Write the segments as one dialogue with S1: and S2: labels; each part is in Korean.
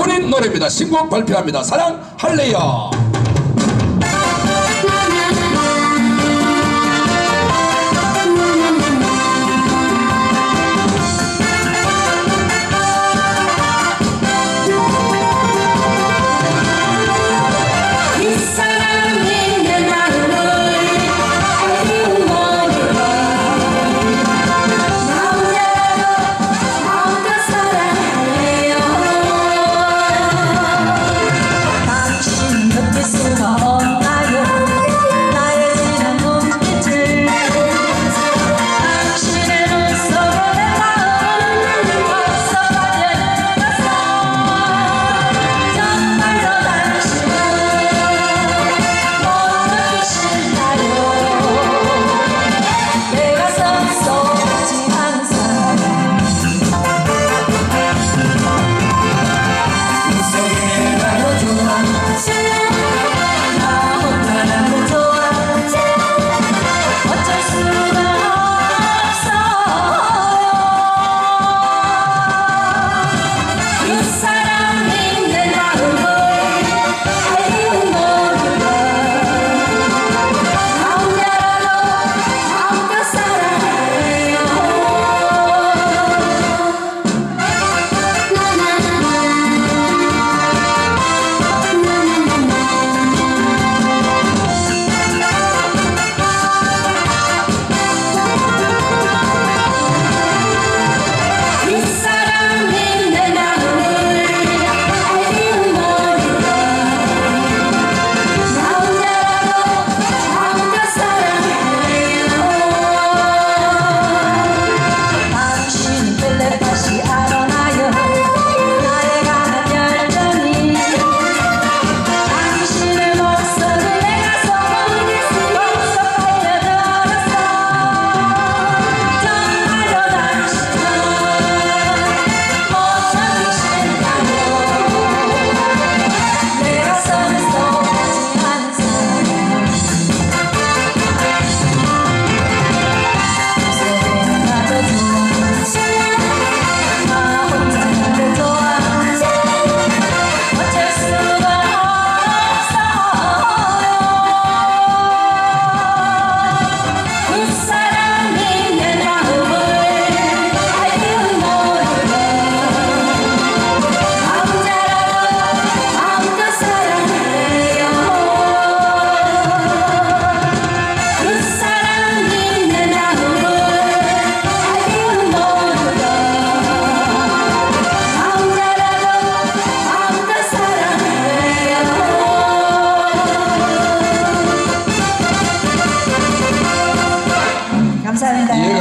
S1: 본인 노래입니다. 신곡 발표합니다. 사랑 할래요.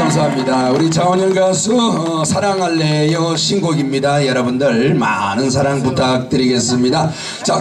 S1: 감사합니다. 우리 장원영 가수 어, 사랑할래요 신곡입니다. 여러분들 많은 사랑 부탁드리겠습니다. 자.